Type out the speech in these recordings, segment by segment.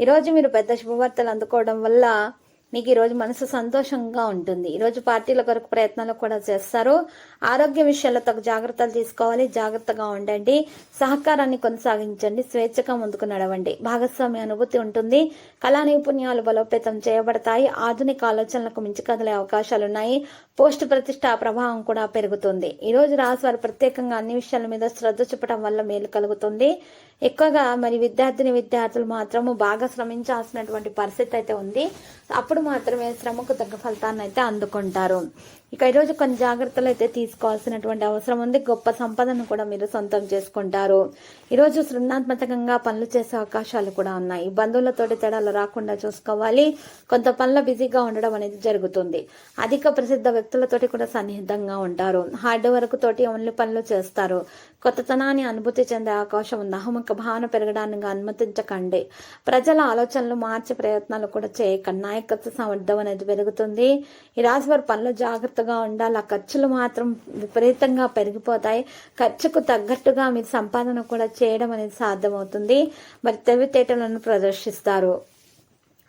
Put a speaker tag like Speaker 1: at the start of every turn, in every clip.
Speaker 1: ఈరోజు మీరు పెద్ద శుభవార్తలు అందుకోవడం వల్ల మీకు ఈ రోజు మనసు సంతోషంగా ఉంటుంది. ఈరోజు పార్టీల కొరకు ప్రయత్నాలు కూడా చేస్తారు. ఆరోగ్య విషయాల్లో తగు జాగ్రత్తలు తీసుకోవాలి. జాగ్రత్తగా ఉండండి. సహకారాన్ని కొనసాగించండి. స్వేచ్ఛగా ముందుకు నడవండి. భాగస్వామి అనుభూతి ఉంటుంది. కళా నైపుణ్యాలు బలోపేతం చేయబడతాయి. ఆధునిక ఆలోచనలకు మించి కదిలే అవకాశాలున్నాయి పోస్ట్ ప్రతిష్ట ప్రభావం కూడా పెరుగుతుంది. ఈ రోజు వారు ప్రత్యేకంగా అన్ని విషయాల మీద శ్రద్ధ చూపడం వల్ల మేలు కలుగుతుంది. ఎక్కువగా మరి విద్యార్థిని విద్యార్థులు మాత్రము బాగా శ్రమించాల్సినటువంటి పరిస్థితి అయితే ఉంది. అప్పుడు మాత్రమే శ్రమకు తగ్గ ఫలితాన్ని అయితే అందుకుంటారు. ఇక ఈరోజు కొన్ని జాగ్రత్తలు అయితే తీసుకోవాల్సినటువంటి అవసరం ఉంది. గొప్ప సంపదను కూడా మీరు సొంతం చేసుకుంటారు. ఈరోజు సృజనాత్మకంగా పనులు చేసే అవకాశాలు కూడా ఉన్నాయి. బంధువులతోటి తేడాలు రాకుండా చూసుకోవాలి. కొంత పనుల బిజీగా ఉండడం అనేది జరుగుతుంది. అధిక ప్రసిద్ధ వ్యక్తులతోటి కూడా సన్నిహితంగా ఉంటారు. హార్డ్ వర్క్ తోటి ఓన్లీ పనులు చేస్తారు. కొత్తతనాన్ని అనుభూతి చెందే అవకాశం ఉంది. అహముఖ భావన పెరగడానికి అనుమతించకండి. ప్రజల ఆలోచనలు మార్చే ప్రయత్నాలు కూడా చేయకండి. నాయకత్వ సామర్థ్యం అనేది పెరుగుతుంది. ఈ రాశి వారి పనులు జాగ్రత్తగా ఉండాలి. ఆ ఖర్చులు మాత్రం విపరీతంగా పెరిగిపోతాయి. ఖర్చుకు తగ్గట్టుగా మీరు సంపాదన కూడా చేయడం అనేది సాధ్యమవుతుంది. మరి తెలివితేటలను ప్రదర్శిస్తారు.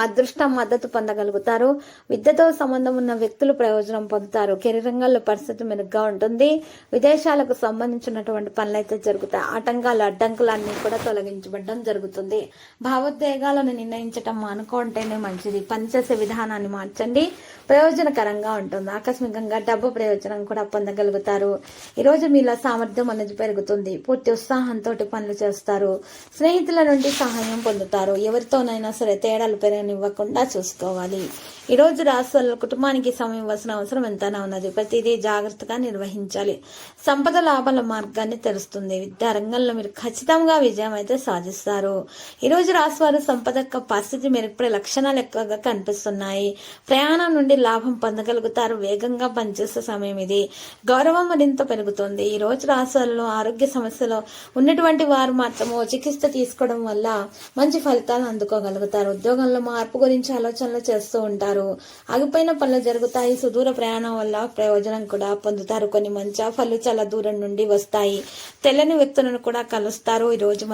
Speaker 1: అదృష్టం మద్దతు పొందగలుగుతారు. విద్యతో సంబంధం ఉన్న వ్యక్తులు ప్రయోజనం పొందుతారు. కెరీర్ రంగంలో పరిస్థితి మెరుగ్గా ఉంటుంది. విదేశాలకు సంబంధించినటువంటి పనులైతే జరుగుతాయి. ఆటంకాలు అడ్డంకులు అన్ని కూడా తొలగించబడడం జరుగుతుంది. భావోద్వేగాలను నిర్ణయించటం అనుకుంటేనే మంచిది. పనిచేసే విధానాన్ని మార్చండి. ప్రయోజనకరంగా ఉంటుంది. ఆకస్మికంగా డబ్బు ప్రయోజనం కూడా పొందగలుగుతారు. ఈరోజు మీలో సామర్థ్యం అనేది పెరుగుతుంది. పూర్తి ఉత్సాహంతో పనులు చేస్తారు. స్నేహితుల నుండి సహాయం పొందుతారు. ఎవరితోనైనా సరే తేడాలు పెరిగిన ఇవ్వకుండా చూసుకోవాలి. ఈరోజు రాశి వాళ్ళ కుటుంబానికి సమయం ఇవ్వాల్సిన అవసరం ఎంతైనా ఉన్నది. ప్రతిదీ జాగ్రత్తగా నిర్వహించాలి. సంపద లాభాల మార్గాన్ని తెరుస్తుంది. విద్యా రంగంలో మీరు ఖచ్చితంగా విజయం అయితే సాధిస్తారు. ఈరోజు రాశి వారు సంపద యొక్క పరిస్థితి మెరుగుపడే లక్షణాలు ఎక్కువగా కనిపిస్తున్నాయి. ప్రయాణం నుండి లాభం పొందగలుగుతారు. వేగంగా పనిచేసే సమయం ఇది. గౌరవం మరింత పెరుగుతుంది. ఈ రోజు రాష్ట్రాల్లో ఆరోగ్య సమస్యలు ఉన్నటువంటి వారు మాత్రము చికిత్స తీసుకోవడం వల్ల మంచి ఫలితాలు అందుకోగలుగుతారు. ఉద్యోగంలో మార్పు గురించి ఆలోచనలు చేస్తూ ఉంటారు. ఆగిపోయిన పనులు జరుగుతాయి. సుదూర ప్రయాణం వల్ల ప్రయోజనం కూడా పొందుతారు. కొన్ని మంచి ఆఫర్లు చాలా దూరం నుండి వస్తాయి. తెల్లని వ్యక్తులను కూడా కలుస్తారు. ఈ రోజు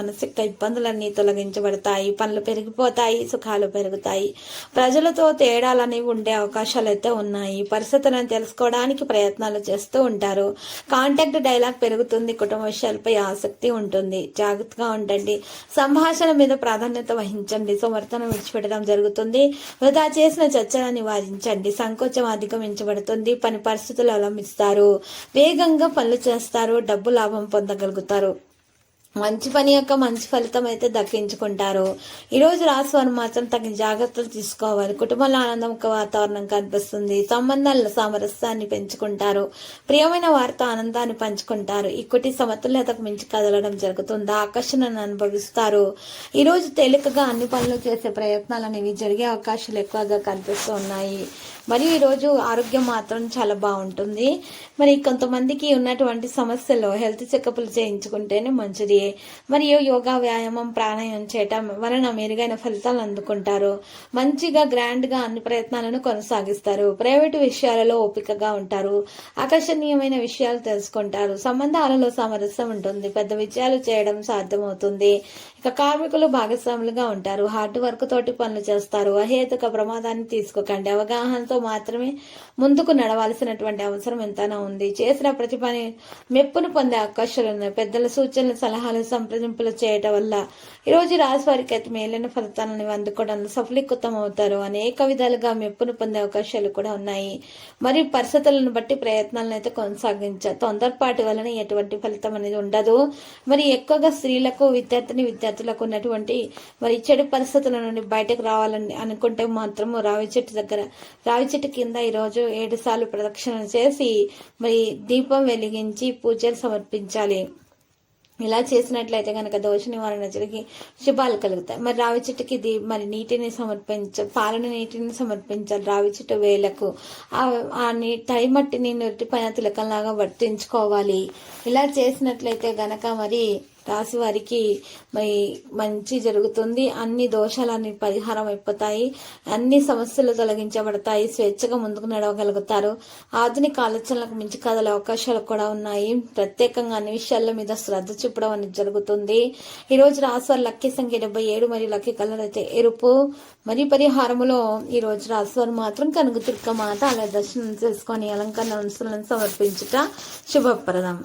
Speaker 1: ఇబ్బందులన్నీ తొలగించబడతాయి. పనులు పెరిగిపోతాయి. సుఖాలు పెరుగుతాయి. ప్రజలతో తేడాలనేవి ఉండే అవకాశాలు అయితే ఉన్నాయి. పరిస్థితులను తెలుసుకోవడానికి ప్రయత్నాలు చేస్తూ ఉంటారు. కాంటాక్ట్ డైలాగ్ పెరుగుతుంది. కుటుంబ విషయాలపై ఆసక్తి ఉంటుంది. జాగ్రత్తగా ఉండండి. సంభాషణ మీద ప్రాధాన్యత వహించండి. సమర్థన విడిచిపెట్టడం జరుగుతుంది. వృధా చేసిన చర్చలను నివారించండి. సంకోచం అధిగమించబడుతుంది. పని పరిస్థితులు అవలంబిస్తారు. వేగంగా పనులు చేస్తారు. డబ్బు లాభం పొందగలుగుతారు. మంచి పని యొక్క మంచి ఫలితం అయితే దక్కించుకుంటారు. ఈరోజు రాశి మాత్రం తగిన జాగ్రత్తలు తీసుకోవాలి. కుటుంబంలో ఆనందం ఒక వాతావరణం కనిపిస్తుంది. సంబంధాల సామరస్యాన్ని పెంచుకుంటారు. ప్రియమైన వారితో ఆనందాన్ని పంచుకుంటారు. ఈ కుటి సమతుల్యతకు మించి కదలడం జరుగుతుంది? ఆకర్షణను అనుభవిస్తారు. ఈరోజు తేలికగా అన్ని పనులు చేసే ప్రయత్నాలు అనేవి జరిగే అవకాశాలు ఎక్కువగా కనిపిస్తూ ఉన్నాయి. మరియు ఈరోజు ఆరోగ్యం మాత్రం చాలా బాగుంటుంది. మరి కొంతమందికి ఉన్నటువంటి సమస్యలు హెల్త్ చెకప్లు చేయించుకుంటేనే మంచిది. మరియు యోగా వ్యాయామం ప్రాణాయామం చేయటం వలన మెరుగైన ఫలితాలు అందుకుంటారు. మంచిగా గ్రాండ్గా అన్ని ప్రయత్నాలను కొనసాగిస్తారు. ప్రైవేటు విషయాలలో ఓపికగా ఉంటారు. ఆకర్షణీయమైన విషయాలు తెలుసుకుంటారు. సంబంధాలలో సామరస్యం ఉంటుంది. పెద్ద విజయాలు చేయడం సాధ్యమవుతుంది. ఇక కార్మికులు భాగస్వాములుగా ఉంటారు. హార్డ్ వర్క్ తోటి పనులు చేస్తారు. అహేతుక ప్రమాదాన్ని తీసుకోకండి. అవగాహనతో మాత్రమే ముందుకు నడవాల్సినటువంటి అవసరం ఎంతైనా ఉంది. చేసిన ప్రతి పని మెప్పును పొందే అవకాశాలు ఉన్నాయి. పెద్దల సూచనలు సలహాలు సంప్రదింపులు చేయటం వల్ల ఈరోజు రాశి వారికి అయితే మేలైన ఫలితాలను అందుకోవడంలో సఫలీకృతం అవుతారు అనేక విధాలుగా మెప్పును పొందే అవకాశాలు కూడా ఉన్నాయి. మరి పరిస్థితులను బట్టి ప్రయత్నాలను అయితే కొనసాగించారు తొందరపాటు వలన ఎటువంటి ఫలితం అనేది ఉండదు. మరి ఎక్కువగా స్త్రీలకు విద్యార్థిని విద్యార్థులకు ఉన్నటువంటి మరి చెడు పరిస్థితుల నుండి బయటకు రావాలని అనుకుంటే మాత్రం రావి చెట్టు దగ్గర రావి చెట్టు కింద ఈరోజు ఏడు సార్లు ప్రదక్షిణ చేసి మరి దీపం వెలిగించి పూజలు సమర్పించాలి. ఇలా చేసినట్లయితే కనుక దోష నివారణ జరిగి శుభాలు కలుగుతాయి. మరి రావి చెట్టుకి ఇది మరి నీటిని సమర్పించ పాలన నీటిని సమర్పించాలి రావి చెట్టు వేలకు. ఆ నీ తడి మట్టిని నొట్టి పైన తిలకంలాగా వర్తించుకోవాలి. ఇలా చేసినట్లయితే గనక మరి రాశి వారికి మరి మంచి జరుగుతుంది. అన్ని దోషాలన్నీ పరిహారం అయిపోతాయి. అన్ని సమస్యలు తొలగించబడతాయి. స్వేచ్ఛగా ముందుకు నడవగలుగుతారు. ఆధునిక ఆలోచనలకు మించి కదల అవకాశాలు కూడా ఉన్నాయి. ప్రత్యేకంగా అన్ని విషయాల మీద శ్రద్ధ చూపడం అనేది జరుగుతుంది. ఈ రోజు రాశి వారి లక్కీ సంఖ్య డెబ్బై ఏడు మరియు లక్కీ కలర్ అయితే ఎరుపు. మరియు పరిహారములో ఈ రోజు రాశి వారు మాత్రం కనుగు దుర్గ మాత అలా దర్శనం చేసుకొని అలంకరణ అంశాలను సమర్పించుట శుభప్రదం.